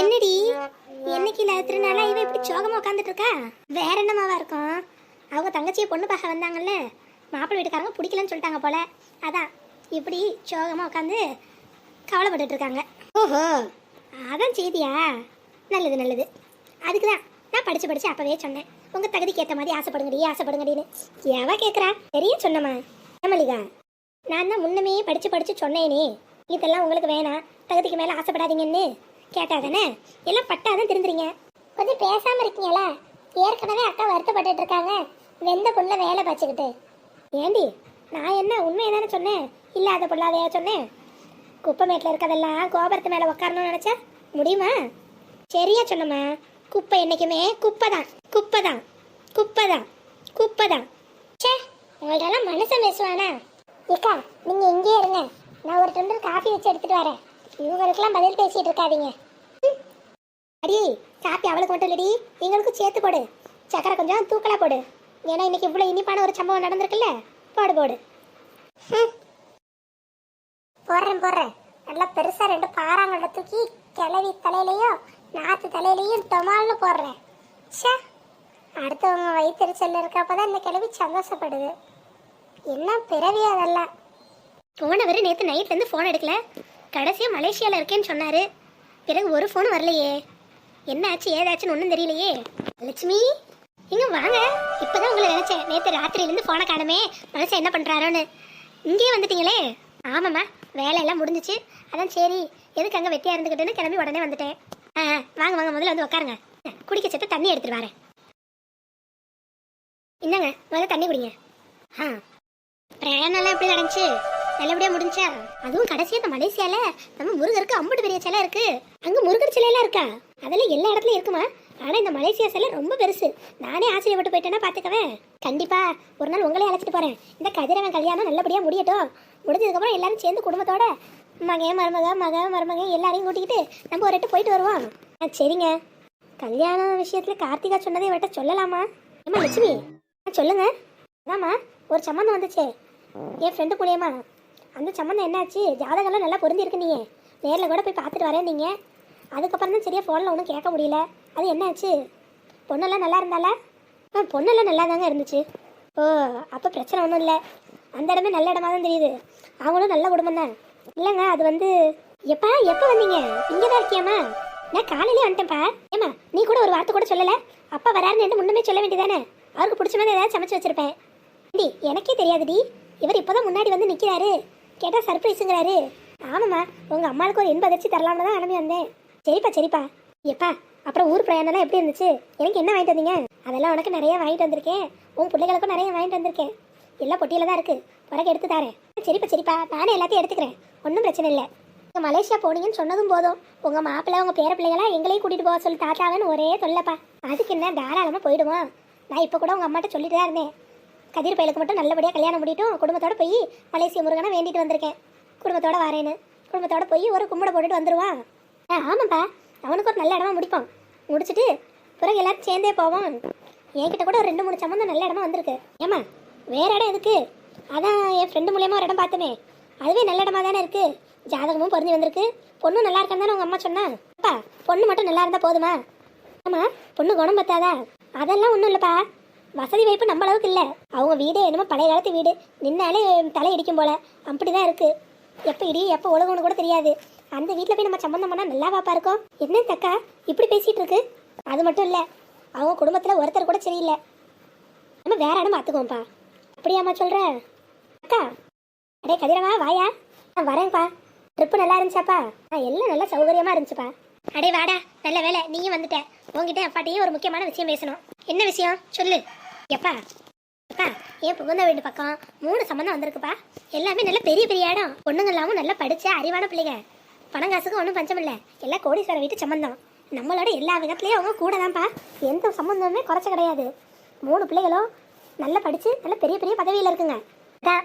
என்னடி? என்னைக்கு இல்ல எத்தனை நாளா இவ இப்படி சோகமா உட்காந்துட்டு இருக்கா? வேற என்னமாவா இருக்கும்? அவங்க தங்கச்சியை பொண்ணு பார்க்க வந்தாங்கல்ல? மாப்பிள்ளை வீட்டுக்காரங்க பிடிக்கலன்னு சொல்லிட்டாங்க போல. அதான் இப்படி சோகமா உட்காந்து கவலைப்பட்டுட்டு இருக்காங்க. ஓஹோ. அதான் செய்தியா? நல்லது நல்லது. அதுக்கு தான் நான் படிச்சு படிச்சு அப்பவே சொன்னேன். உங்க தகுதிக்கு ஏத்த மாதிரி ஆசைப்படுங்கடி ஆசைப்படுங்கடின்னு. எவ கேக்குறா? தெரியும் சொன்னமா? மல்லிகா? நான் தான் முன்னமே படிச்சு படிச்சு சொன்னேனே. இதெல்லாம் உங்களுக்கு வேணாம். தகுதிக்கு மேல ஆசைப்படாதீங்கன்னு. கேட்டா தானே எல்லாம் பட்டாதான் திருந்துறீங்க. கொஞ்சம் பேசாம இருக்கீங்களா? ஏற்கனவே அக்கா வருத்தப்பட்டுட்டு இருக்காங்க. வெந்த புள்ள வேலை பார்த்துக்கிட்டு. ஏண்டி நான் என்ன உண்மையை தானே சொன்னேன்? இல்லாத பொல்லாதையா சொன்னேன்? குப்பைமேட்டில் இருக்கதெல்லாம் கோபுரத்து மேலே உட்காரணும்னு நினச்சா முடியுமா? சரியா சொன்னம்மா. குப்பை என்றைக்குமே குப்பை தான் குப்பை தான் குப்பை தான் குப்பை தான் சே உங்கள்கிட்டலாம் மனுஷன் பேசுவானா? ஏக்கா நீங்கள் இங்கேயே இருங்க. நான் ஒரு டம்ளர் காஃபி வச்சு எடுத்துகிட்டு வரேன். இவங்களுக்கெல்லாம் பதில் பேசிட்டு இருக்காதீங்க. அடி காப்பி அவளுக்கு மட்டும் இல்லடி. எங்களுக்கும் சேர்த்து போடு. சக்கரை கொஞ்சம் தூக்கலாக போடு. ஏன்னா இன்னைக்கு இவ்வளோ இனிப்பான ஒரு சம்பவம் நடந்திருக்குல்ல? போடு போடு. போடுறேன் போடுறேன். நல்லா பெருசாக ரெண்டு பாறாங்கல்ல தூக்கி கிளவி தலையிலையும் நாற்று தலையிலையும் டொமால்னு போடுறேன். ச்சே. அடுத்தவங்க வயிற்றுச்சல்ல இருக்கப்பதான் இந்த கிளவி சந்தோஷப்படுது. என்ன பிறவி அதெல்லாம்? போனவர் நேற்று நைட்லேருந்து ஃபோன் எடுக்கல. கடைசியாக மலேசியாவில் இருக்கேன்னு சொன்னார். பிறகு ஒரு ஃபோன் வரலையே. என்ன ஆச்சு ஏதாச்சுன்னு ஒன்றும் தெரியலையே. லட்சுமி இங்கே வாங்க. இப்போதான் உங்களை நினைச்சேன். நேற்று ராத்திரியிலேருந்து ஃபோனை காணுமே. மனுஷன் என்ன பண்ணுறாரோன்னு இங்கேயே வந்துட்டீங்களே? ஆமாம்மா வேலையெல்லாம் முடிஞ்சிச்சு. அதான் சரி எதுக்கு அங்கே வெட்டியாக இருந்துக்கிட்டுன்னு கிளம்பி உடனே வந்துட்டேன். ஆ வாங்க வாங்க முதல்ல வந்து உட்காருங்க. குடிக்க சேர்த்து தண்ணி எடுத்துகிட்டு வரேன். இந்தாங்க முதல்ல தண்ணி குடிங்க. ஆ பிரயாணம்லாம் எப்படி நடந்துச்சு? நல்லபடியா முடிஞ்சா? அதுவும் கடைசியா இந்த மலேசியால நம்ம முருகருக்கு அம்புட்டு பெரிய சிலை இருக்கு. அங்க முருகர் சிலையெல்லாம் இருக்கா? அதெல்லாம் எல்லா இடத்துலயும் இருக்குமா? ஆனா இந்த மலேசியா சிலை ரொம்ப பெருசு. நானே ஆச்சரியப்பட்டு போயிட்டேன்னா பாத்துக்கவேன் கண்டிப்பா ஒரு நாள் உங்களே அழைச்சிட்டு போறேன். இந்த கதிரவன் கல்யாணம் நல்லபடியா முடியட்டும். முடிஞ்சதுக்கப்புறம் எல்லாரும் சேர்ந்து குடும்பத்தோட மகன் மருமக மக மருமக எல்லாரையும் கூட்டிக்கிட்டு நம்ம ஒரு எட்டு போயிட்டு வருவோம். ஆ, சரிங்க. கல்யாண விஷயத்துல கார்த்திகா சொன்னதை இவர்கிட்ட சொல்லலாமா? ஏமா லட்சுமி ஆ, சொல்லுங்க. அதாம்மா ஒரு சம்மந்தம் வந்துச்சே. என் ஃப்ரெண்டு மூலியமா அந்த சம்மந்தம் என்னாச்சு? ஜாதகம்லாம் நல்லா பொருந்திருக்கு நீ நேரில் கூட போய் பார்த்துட்டு வரேன் நீங்கள் அதுக்கப்புறம் தான் சரியாக ஃபோனில் ஒன்றும் கேட்க முடியல. அது என்னாச்சு? பொண்ணெல்லாம் நல்லா இருந்தாலா ஆ பொண்ணெல்லாம் நல்லா தாங்க இருந்துச்சு. ஓ அப்போ பிரச்சனை ஒன்றும் இல்லை. அந்த இடமே நல்ல இடமா தான் தெரியுது. அவங்களும் நல்ல குடும்பம் தான். இல்லைங்க அது வந்து எப்பா எப்போ வந்தீங்க? இங்கே தான் இருக்கியாமா நான் காலையிலே வந்துட்டேன்ப்பா. ஏம்மா நீ கூட ஒரு வார்த்தை கூட சொல்லலை? அப்பா வராருன்னு முன்னமே சொல்ல வேண்டியதானே? அவருக்கு பிடிச்ச மாதிரி ஏதாவது சமைச்சு வச்சிருப்பேன். டி எனக்கே தெரியாதுடி. இவர் இப்போதான் முன்னாடி வந்து நிற்கிறாரு கேட்டால் சர்ப்ரைஸுங்கிறாரு. ஆமாம்மா உங்கள் அம்மாவுக்கு ஒரு இன்ப அதிர்ச்சி தரலாம்னு தான் அனுப்பி வந்தேன். சரிப்பா சரிப்பா. எப்பா அப்புறம் ஊர் பிரயாணம்லாம் எப்படி இருந்துச்சு? எனக்கு என்ன வாங்கிட்டு வந்தீங்க? அதெல்லாம் உனக்கு நிறைய வாங்கிட்டு வந்திருக்கேன். உன் பிள்ளைகளுக்கும் நிறைய வாங்கிட்டு வந்திருக்கேன். எல்லாம் பொட்டியில் தான் இருக்குது பிறகு எடுத்து தரேன். சரிப்பா சரிப்பா. நானே எல்லாத்தையும் எடுத்துக்கிறேன். ஒன்றும் பிரச்சனை இல்லை. நீங்கள் மலேசியா போனீங்கன்னு சொன்னதும் போதும். உங்கள் மாப்பிள்ளை உங்கள் பேர பிள்ளைகளா எங்களையும் கூட்டிகிட்டு போக சொல்லி தாத்தாவன்னு ஒரே சொல்லப்பா அதுக்கு என்ன தாராளமாக போயிடுவோம். நான் இப்போ கூட உங்கள் அம்மாட்ட சொல்லிட்டு தான் இருந்தேன். கதிர் பயலுக்கு மட்டும் நல்லபடியாக கல்யாணம் முடிட்டும் குடும்பத்தோட போய் மலேசிய முருகனை வேண்டிட்டு வந்திருக்கேன். குடும்பத்தோட வரேன்னு. குடும்பத்தோட போய் ஒரு கும்பிட போட்டுட்டு வந்துடுவான் ஆ ஆமாப்பா. அவனுக்கு ஒரு நல்ல இடமா முடிப்போம். முடிச்சுட்டு பிறகு எல்லாரும் சேர்ந்தே போவோம். என்கிட்ட கூட ஒரு ரெண்டு மூணு சம்மந்தம் நல்ல இடமா வந்திருக்கு. ஏமா வேற இடம் எதுக்கு? அதான் என் ஃப்ரெண்டு மூலியமாக ஒரு இடம் பார்த்தமே. அதுவே நல்ல இடமா தானே இருக்கு. ஜாதகமும் பொருந்தி வந்திருக்கு. பொண்ணும் நல்லா இருக்கான்னு தானே உங்கள் அம்மா சொன்னா. அப்பா பொண்ணு மட்டும் நல்லா இருந்தால் போதுமா? ஆமா பொண்ணு குணம் பத்தாதா? அதெல்லாம் ஒன்றும் இல்லைப்பா. வசதி வாய்ப்பு நம்ம அளவுக்கு இல்லை. அவங்க வீடே என்னமோ பழைய காலத்து வீடு. நின்னாலே தலை இடிக்கும் போல. அப்படிதான் இருக்கு. எப்போ இடி எப்போ உலகம்னு கூட தெரியாது. அந்த வீட்டில் போய் நம்ம சம்மந்தம் பண்ணால் நல்லா பாப்பா இருக்கோம். என்ன தக்கா? இப்படி பேசிட்டு இருக்கு. அது மட்டும் இல்லை. அவங்க குடும்பத்தில் ஒருத்தர் கூட சரியில்லை. நம்ம வேற இடம் பார்த்துக்குவோம்ப்பா அப்படியாம்மா சொல்ற? அக்கா. அடே கதிரவா வாயா. நான் வரேன்ப்பா. ட்ரிப்பு நல்லா இருந்துச்சாப்பா? ஆ எல்லாம் நல்லா சௌகரியமா இருந்துச்சுப்பா. அடே வாடா. நல்ல வேலை நீயும் வந்துட்ட. உங்ககிட்ட அப்பாட்டையும் ஒரு முக்கியமான விஷயம் பேசணும். என்ன விஷயம்? சொல்லு. எப்பா? எப்பா? என் புகுந்த வீட்டு பக்கம் மூணு சம்மந்தம் வந்திருக்குப்பா. எல்லாமே நல்ல பெரிய பெரிய இடம். பொண்ணுங்க இல்லாமல் நல்லா படிச்ச அறிவான பிள்ளைங்க. பணம் காசுக்கு ஒன்றும் பஞ்சம் இல்லை. எல்லாம் கோடீஸ்வர வீட்டு சம்மந்தம் நம்மளோட எல்லா விதத்துலேயும் அவங்க கூட தான்ப்பா எந்த சம்மந்தமுமே குறைச்ச கிடையாது. மூணு பிள்ளைகளும் நல்லா படித்து நல்ல பெரிய பெரிய பதவியில் இருக்குங்க. அதான்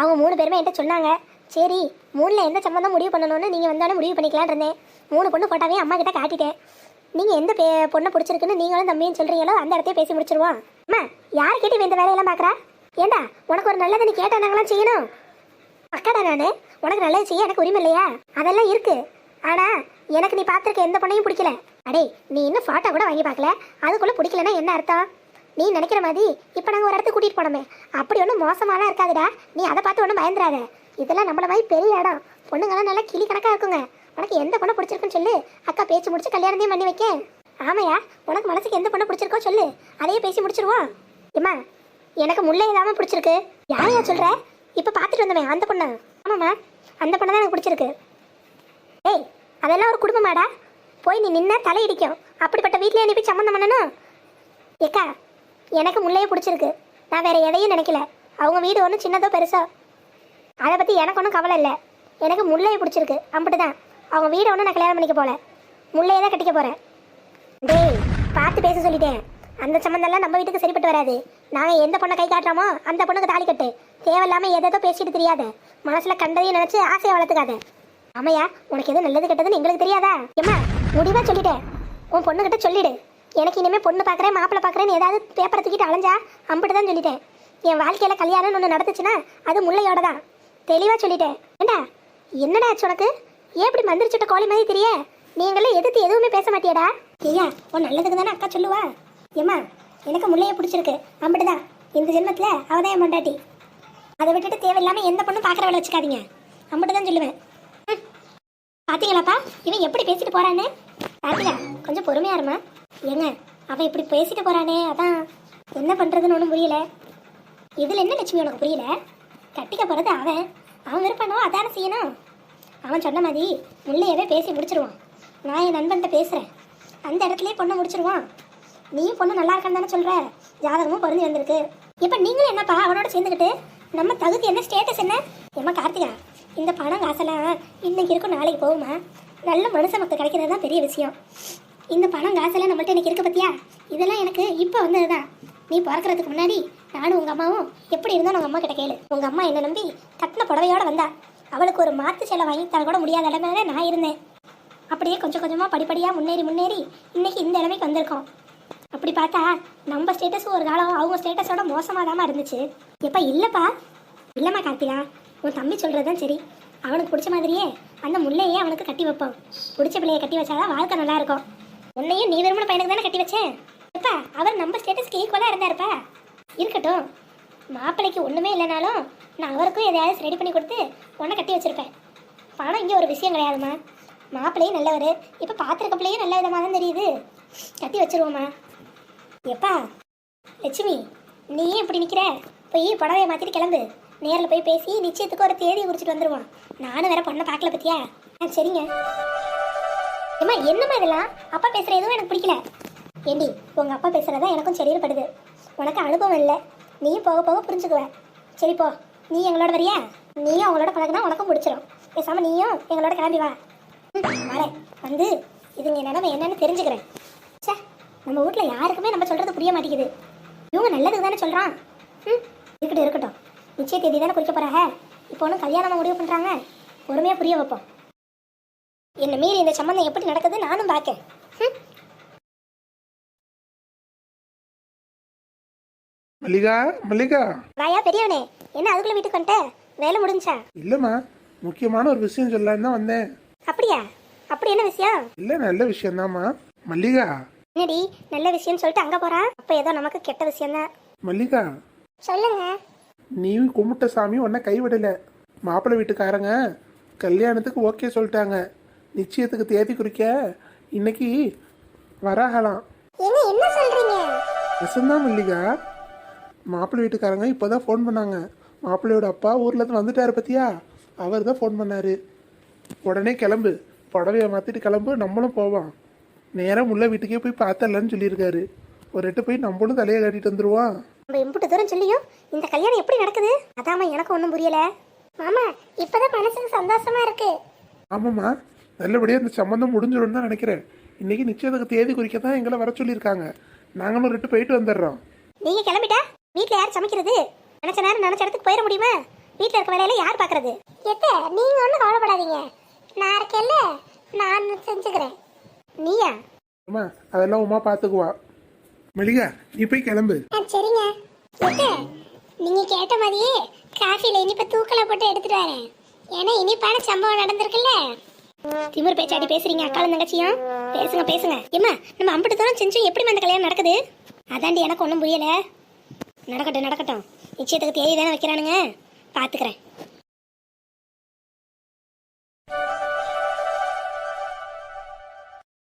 அவங்க மூணு பேருமே என்கிட்ட சொன்னாங்க. சரி மூணில் எந்த சம்மந்தம் முடிவு பண்ணணும்னு நீங்கள் வந்தாலும் முடிவு பண்ணிக்கலான் இருந்தேன். மூணு பொண்ணு போட்டாவே அம்மா கிட்ட காட்டிட்டேன். நீங்கள் எந்த பே பொண்ணை பிடிச்சிருக்குன்னு நீங்களும் தம்பியும் சொல்கிறீங்களோ அந்த இடத்தையே பேசி முடிச்சிருவோம் அம்மா யார் கேட்டு இந்த வேலையெல்லாம் பார்க்குறா ஏண்டா உனக்கு ஒரு நல்லதை நீ கேட்டா நாங்களாம் செய்யணும்? அக்காடா நான் உனக்கு நல்லது செய்ய எனக்கு உரிமை இல்லையா? அதெல்லாம் இருக்கு. ஆனா எனக்கு நீ பார்த்துருக்க எந்த பொண்ணையும் பிடிக்கல. அடே நீ இன்னும் ஃபோட்டோ கூட வாங்கி பார்க்கல அதுக்குள்ள பிடிக்கலன்னா என்ன அர்த்தம்? நீ நினைக்கிற மாதிரி இப்போ நாங்கள் ஒரு இடத்துக்கு கூட்டிகிட்டு போனோமே. அப்படி ஒன்றும் மோசமாலாம் இருக்காதுடா. நீ அதை பார்த்து ஒன்றும் பயந்துடாத இதெல்லாம் நம்மள மாதிரி பெரிய இடம். பொண்ணுங்கெல்லாம் நல்லா கிளி கணக்காக இருக்குங்க. உனக்கு எந்த பொண்ணை பிடிச்சிருக்குன்னு சொல்லு. அக்கா பேச்சு முடிச்சு கல்யாணத்தையும் பண்ணி வைக்க. ஆமையா உனக்கு மனசுக்கு எந்த பொண்ணை பிடிச்சிருக்கோ சொல்லு. அதையே பேசி முடிச்சிருவோம். ஏம்மா எனக்கு முல்லை இல்லாமல் பிடிச்சிருக்கு. யாரையா சொல்கிற இப்போ பார்த்துட்டு வந்தோமே அந்த பொண்ணு. ஆமாம்மா அந்த பொண்ணை தான் எனக்கு பிடிச்சிருக்கு. ஏய் அதெல்லாம் ஒரு குடும்பமாடா. போய் நீ நின்னா தலையிடிக்கும். அப்படிப்பட்ட வீட்லயே நீ போய் சம்மந்தம் பண்ணணும். ஏக்கா எனக்கு முல்லையே பிடிச்சிருக்கு. நான் வேற எதையும் நினைக்கல. அவங்க வீடு ஒன்றும் சின்னதோ பெருசோ. அதை பற்றி எனக்கு ஒன்றும் கவலை இல்லை. எனக்கு முல்லையை பிடிச்சிருக்கு. அம்பிட்டு தான் அவங்க வீடை ஒன்று நான் கல்யாணம் பண்ணிக்க போல. முல்லையை தான் கட்டிக்க போகிறேன் டேய் பார்த்து பேச சொல்லிட்டேன். அந்த சம்மந்தம்லாம் நம்ம வீட்டுக்கு சரிப்பட்டு வராது. நாங்கள் எந்த பொண்ணை கை காட்டுறோமோ அந்த பொண்ணுக்கு தாலி கட்டு. தேவையில்லாமல் எதோ பேசிட்டு தெரியாத. மனசில் கண்டதையும் நினச்சி ஆசையை வளர்த்துக்காத. ஆமையா உனக்கு எது நல்லது கெட்டதுன்னு எங்களுக்கு தெரியாதா? ஏம்மா முடிவாக சொல்லிட்டேன். உன் பொண்ணுக்கிட்ட சொல்லிடு. எனக்கு இனிமேல் பொண்ணு பார்க்குறேன் மாப்பிள்ளை பார்க்குறேன்னு ஏதாவது பேப்பரை தூக்கிட்டு அலைஞ்சா அம்பிட்டு தான் சொல்லிட்டேன். என் வாழ்க்கையில் கல்யாணம்னு ஒன்று நடந்துச்சுன்னா அது முல்லையோட தான் தெளிவாக சொல்லிட்டேன். ஏண்டா என்னடா ஆச்சு உனக்கு? ஏன் இப்படி மந்திரிச்சுட்ட கோழி மாதிரி தெரிய? நீங்களே எதிர்த்து எதுவுமே பேச மாட்டியடா. ஐயா உன் நல்லதுக்கு தானே அக்கா சொல்லுவா? ஏம்மா எனக்கு முல்லையை பிடிச்சிருக்கு. அம்பிட்டு தான். இந்த ஜென்மத்தில் அவதான் என் பொண்டாட்டி. அதை விட்டுட்டு தேவையில்லாமல் எந்த பொண்ணும் பார்க்குற வேலை வச்சுக்காதீங்க. அம்பிட்டு தான் சொல்லுவேன். ம். இவன் எப்படி பேசிட்டு போறான்னு? பாத்தீங்களா கொஞ்சம் பொறுமையா இருமா. ஏங்க அவன் இப்படி பேசிட்டு போறானே அதான். என்ன பண்ணுறதுன்னு ஒன்றும் புரியல. இதில் என்ன லட்சுமி உனக்கு புரியல? கட்டிக்க போகிறது அவன். அவன் விருப்பம் அதானே செய்யணும். அவன் சொன்ன மாதிரி முள்ளையவே பேசி முடிச்சிருவான். நான் என் நண்பன்கிட்ட பேசுறேன். அந்த இடத்துலயே பொண்ணை முடிச்சிருவான். நீயும் பொண்ணு நல்லா இருக்கான்னு தானே சொல்ற? ஜாதகமும் பொருந்தி வந்திருக்கு. இப்போ நீங்களும் என்னப்பா அவனோட சேர்ந்துக்கிட்டு நம்ம தகுதி என்ன ஸ்டேட்டஸ் என்ன? எம்மா கார்த்திகா இந்த பணம் காசெல்லாம் இன்னைக்கு இருக்கும் நாளைக்கு போகுமா? நல்ல மனுஷ மக்கள் கிடைக்கிறது தான் பெரிய விஷயம். இந்த பணம் காசெல்லாம் நம்மள்ட்ட எனக்கு இருக்கு பத்தியா? இதெல்லாம் எனக்கு இப்போ வந்ததுதான். நீ பிறக்கிறதுக்கு முன்னாடி நானும் உங்கள் அம்மாவும் எப்படி இருந்தாலும் உங்கள் அம்மா கிட்ட கேளு. உங்கள் அம்மா என்ன நம்பி கட்டின புடவையோடு வந்தா. அவளுக்கு ஒரு மாத்து சேலை வாங்கி தர கூட முடியாத இடமே நான் இருந்தேன். அப்படியே கொஞ்சம் கொஞ்சமாக படிப்படியாக முன்னேறி முன்னேறி இன்றைக்கி இந்த நிலைமைக்கு வந்திருக்கோம். அப்படி பார்த்தா நம்ம ஸ்டேட்டஸ் ஒரு காலம் அவங்க ஸ்டேட்டஸோட மோசமாக இருந்துச்சு. எப்போ இல்லைப்பா. இல்லைம்மா கார்த்திகா. உன் தம்பி சொல்கிறது தான் சரி. அவனுக்கு பிடிச்ச மாதிரியே அந்த முள்ளையே அவனுக்கு கட்டி வைப்போம். பிடிச்ச பிள்ளையை கட்டி வச்சாதான் வாழ்க்கை நல்லா இருக்கும். உன்னையும் நீ விரும்பின பையனுக்கு தானே கட்டி வச்சேன். எப்பா அவர் நம்ம ஸ்டேட்டஸ்க்கு ஈக்குவலாக இருந்தாருப்பா. இருக்கட்டும். மாப்பிள்ளைக்கு ஒன்றுமே இல்லைனாலும் நான் அவருக்கும் எதையாவது ரெடி பண்ணி கொடுத்து உன்னை கட்டி வச்சிருப்பேன். பணம் இங்கே ஒரு விஷயம் கிடையாதும்மா. மாப்பிள்ளையும் நல்லவர். இப்போ பார்த்துருக்க பிள்ளையும் நல்ல விதமாக தான் தெரியுது. கட்டி வச்சிருவோம்மா. எப்பா லட்சுமி நீ ஏன் இப்படி நிற்கிற போய் புடவையை மாற்றிட்டு கிளம்பு. நேரில் போய் பேசி நிச்சயத்துக்கு ஒரு தேதியை குறிச்சிட்டு வந்துடுவோம் நானும் வேற பொண்ணை பார்க்கல பத்தியா? ஆ சரிங்க. ஏம்மா என்னம்மா இதெல்லாம்? அப்பா பேசுகிற எதுவும் எனக்கு பிடிக்கல. ஏண்டி உங்கள் அப்பா பேசுகிறதா எனக்கும் சரின்னு படுது உனக்கு அனுபவம் இல்லை. நீயும் போக போக புரிஞ்சுக்குவ. சரி போ. நீ எங்களோட வரியா? நீயும் அவங்களோட பழகுனா உனக்கும் பிடிச்சிரும். பேசாம நீயும் எங்களோட கிளம்பி வா. ம், வரேன். வந்து இதுங்க நிலமை என்னன்னு தெரிஞ்சுக்கிறேன். ச்சே நம்ம வீட்டில் யாருக்குமே நம்ம சொல்கிறது புரிய மாட்டேங்குது. இவங்க நல்லதுக்கு தானே சொல்கிறான் ம் இருக்கட்டும் இருக்கட்டும். நிச்சய தேதி தானே குறிக்க போகிறாங்க இப்போ ஒன்றும் கல்யாணமாக முடிவு பண்ணுறாங்க பொறுமையாக புரிய வைப்போம். என்னை மீறி இந்த சம்மந்தம் எப்படி நடக்குது நானும் பார்க்கேன். ம் மல்லிகா மல்லிகா. வாயா பெரியவனே. என்ன அதுக்குள்ள வீட்டுக்கு வந்துட்ட? வேலை முடிஞ்சா? இல்லைம்மா முக்கியமான ஒரு விஷயம் சொல்லலான்னு தான் வந்தேன். அப்படியா? அப்படி என்ன விஷயம்? இல்லை நல்ல விஷயம்தாம்மா. மல்லிகா. என்னடி நல்ல விஷயம் சொல்லிட்டு அங்க போறா? அப்ப ஏதோ நமக்கு கெட்ட விஷயம் தான் மல்லிகா. சொல்லுங்க. நீ கும்பிட்ட சாமி உன்னை கைவிடல. மாப்பிள்ளை வீட்டுக்காரங்க கல்யாணத்துக்கு ஓகே சொல்லிட்டாங்க. நிச்சயத்துக்கு தேதி குறிக்க இன்னைக்கு வராகலாம். என்ன சொல்றீங்க? நிசம்தான் மல்லிகா. மாப்பிள்ளை வீட்டுக்காரங்க இப்போ தான் ஃபோன் பண்ணாங்க. மாப்பிள்ளையோட அப்பா ஊரில் இருந்து வந்துட்டாரு பத்தியா? அவர் தான் ஃபோன் பண்ணாரு. உடனே கிளம்பு. புடவைய மாற்றிட்டு கிளம்பு நம்மளும் போவோம். நேராக முல்லை வீட்டுக்கே போய் பார்த்தரலன்னு சொல்லியிருக்காரு. ஒரு எட்டு போய் நம்மளும் தலையை கட்டிட்டு வந்துருவோம். நம்ம எம்புட்டு தூரம் சொல்லியும் இந்த கல்யாணம் எப்படி நடக்குது? அதாம்மா எனக்கு ஒன்றும் புரியல. மாமா இப்பதான் மனசுக்கு சந்தோஷமா இருக்கு. ஆமாம்மா. நல்லபடியாக இந்த சம்மந்தம் முடிஞ்சிடும்னு தான் நினைக்கிறேன். இன்னைக்கு நிச்சயத்துக்கு தேதி குறிக்க தான் எங்களை வர சொல்லியிருக்காங்க. நாங்களும் ரெட்டு போயிட்டு வந்துடுறோம். நீங்க கிளம்பிட்டா? வீட்ல யார் சமைக்கிறது? நினைச்ச நேரம் நினைச்ச இடத்துக்கு போயிட முடியுமா? வீட்ல இருக்க வேலையில யார் பாக்குறது? எத்த நீங்க ஒன்றும் கவலைப்படாதீங்க. நான் இருக்கேன்ல. நான் செஞ்சுக்கிறேன். நீயா? அம்மா அதெல்லாம் உமா பார்த்துக்குவா மல்லிகா நீ போய் கிளம்பு. ஆ சரிங்க. எத்த நீங்க கேட்ட மாதிரியே காஃபில இனிப்ப தூக்கல போட்டு எடுத்துட்டு வரேன். ஏன்னா இனிப்பான சம்பவம் நடந்திருக்குல்ல. திமிர் பேச்சாடி பேசுறீங்க அக்காலும் தங்கச்சியும். பேசுங்க பேசுங்க. ஏம்மா நம்ம அம்பிட்டு தூரம் செஞ்சும் எப்படி அந்த கல்யாணம் நடக்குது? அதாண்டி எனக்கு ஒன்றும் புரியல. நடக்கட்டும் நடக்கட்டும். நிச்சயத்துக்கு தேதி தானே வைக்கிறானுங்க. பார்த்துக்கிறேன்